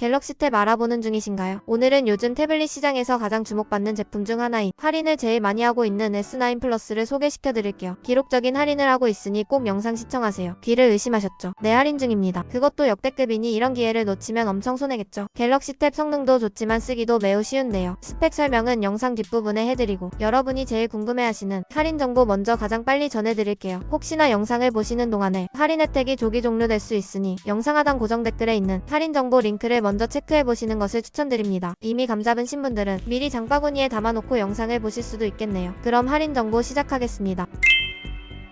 갤럭시 탭 알아보는 중이신가요? 오늘은 요즘 태블릿 시장에서 가장 주목받는 제품 중 하나인 할인을 제일 많이 하고 있는 S9 플러스를 소개시켜 드릴게요. 기록적인 할인을 하고 있으니 꼭 영상 시청하세요. 귀를 의심하셨죠? 네 할인 중입니다. 그것도 역대급이니 이런 기회를 놓치면 엄청 손해겠죠. 갤럭시 탭 성능도 좋지만 쓰기도 매우 쉬운데요. 스펙 설명은 영상 뒷부분에 해드리고 여러분이 제일 궁금해하시는 할인 정보 먼저 가장 빨리 전해드릴게요. 혹시나 영상을 보시는 동안에 할인 혜택이 조기 종료될 수 있으니 영상 하단 고정 댓글에 있는 할인 정보 링크를 먼저 체크해 보시는 것을 추천드립니다. 이미 감 잡으신 분들은 미리 장바구니에 담아놓고 영상을 보실 수도 있겠네요. 그럼 할인 정보 시작하겠습니다.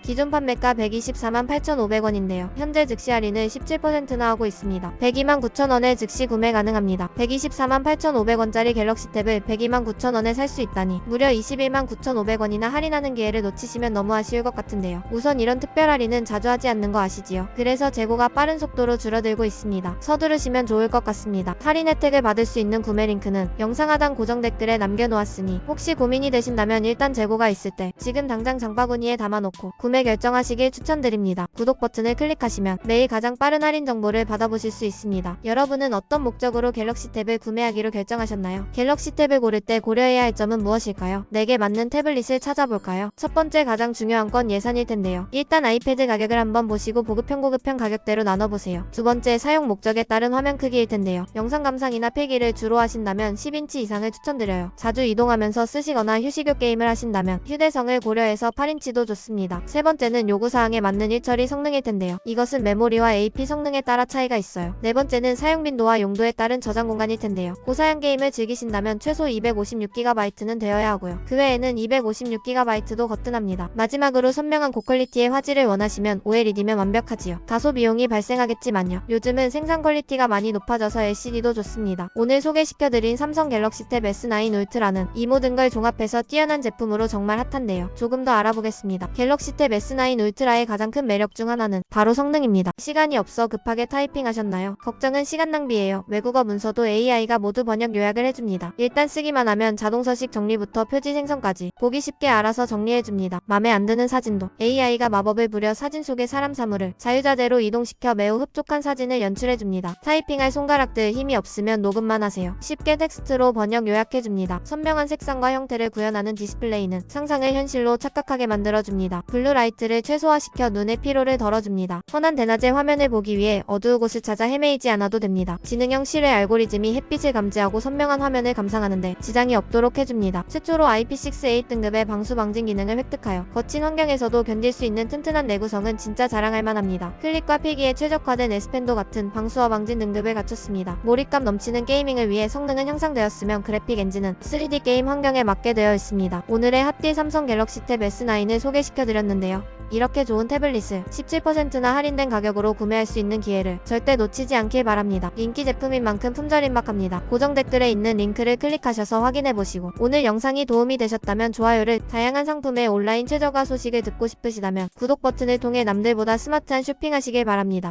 기존 판매가 124만 8,500원인데요. 현재 즉시 할인을 17%나 하고 있습니다. 102만 9천원에 즉시 구매 가능합니다. 124만 8,500원짜리 갤럭시 탭을 102만 9천원에 살 수 있다니 무려 21만 9,500원이나 할인하는 기회를 놓치시면 너무 아쉬울 것 같은데요. 우선 이런 특별 할인은 자주 하지 않는 거 아시지요? 그래서 재고가 빠른 속도로 줄어들고 있습니다. 서두르시면 좋을 것 같습니다. 할인 혜택을 받을 수 있는 구매 링크는 영상 하단 고정 댓글에 남겨놓았으니 혹시 고민이 되신다면 일단 재고가 있을 때 지금 당장 장바구니에 담아놓고 구매 결정하시길 추천드립니다. 구독 버튼을 클릭하시면 매일 가장 빠른 할인 정보를 받아보실 수 있습니다. 여러분은 어떤 목적으로 갤럭시 탭을 구매하기로 결정하셨나요? 갤럭시 탭을 고를 때 고려해야 할 점은 무엇일까요? 내게 맞는 태블릿을 찾아볼까요? 첫 번째 가장 중요한 건 예산일 텐데요. 일단 아이패드 가격을 한번 보시고 보급형 고급형 가격대로 나눠보세요. 두 번째 사용 목적에 따른 화면 크기일 텐데요. 영상 감상이나 필기를 주로 하신다면 10인치 이상을 추천드려요. 자주 이동하면서 쓰시거나 휴식용 게임을 하신다면 휴대성을 고려해서 8인치도 좋습니다. 세 번째는 요구사항에 맞는 일처리 성능일 텐데요. 이것은 메모리와 AP 성능에 따라 차이가 있어요. 네 번째는 사용 빈도와 용도에 따른 저장 공간일 텐데요. 고사양 게임을 즐기신다면 최소 256GB는 되어야 하고요. 그 외에는 256GB도 거뜬합니다. 마지막으로 선명한 고퀄리티의 화질을 원하시면 OLED면 완벽하지요. 다소 비용이 발생하겠지만요. 요즘은 생산 퀄리티가 많이 높아져서 LCD도 좋습니다. 오늘 소개시켜드린 삼성 갤럭시 탭 S9 울트라는 이 모든 걸 종합해서 뛰어난 제품으로 정말 핫한데요. 조금 더 알아보겠습니다. 갤럭시 탭 S9 울트라의 가장 큰 매력 중 하나는 바로 성능입니다. 시간이 없어 급하게 타이핑하셨나요? 걱정은 시간 낭비예요. 외국어 문서도 AI가 모두 번역 요약을 해줍니다. 일단 쓰기만 하면 자동 서식 정리부터 표지 생성까지 보기 쉽게 알아서 정리해줍니다. 맘에 안 드는 사진도 AI가 마법을 부려 사진 속의 사람 사물을 자유자재로 이동시켜 매우 흡족한 사진을 연출해줍니다. 타이핑할 손가락들 힘이 없으면 녹음만 하세요. 쉽게 텍스트로 번역 요약해줍니다. 선명한 색상과 형태를 구현하는 디스플레이는 상상을 현실로 착각하게 만들어줍니다. 블루라 이트를 최소화시켜 눈의 피로를 덜어줍니다. 환한 대낮에 화면을 보기 위해 어두운 곳을 찾아 헤매이지 않아도 됩니다. 지능형 실외 알고리즘이 햇빛을 감지하고 선명한 화면을 감상하는데 지장이 없도록 해줍니다. 최초로 IP68 등급의 방수 방진 기능을 획득하여 거친 환경에서도 견딜 수 있는 튼튼한 내구성은 진짜 자랑할 만합니다. 클릭과 필기에 최적화된 S펜도 같은 방수와 방진 등급을 갖췄습니다. 몰입감 넘치는 게이밍을 위해 성능은 향상되었으면 그래픽 엔진은 3D 게임 환경에 맞게 되어 있습니다. 오늘의 핫딜 삼성 갤럭시 탭 S9을 소개시켜드렸는데 요. 이렇게 좋은 태블릿을 17%나 할인된 가격으로 구매할 수 있는 기회를 절대 놓치지 않길 바랍니다. 인기 제품인 만큼 품절임박합니다. 고정 댓글에 있는 링크를 클릭하셔서 확인해보시고 오늘 영상이 도움이 되셨다면 좋아요를 다양한 상품의 온라인 최저가 소식을 듣고 싶으시다면 구독 버튼을 통해 남들보다 스마트한 쇼핑하시길 바랍니다.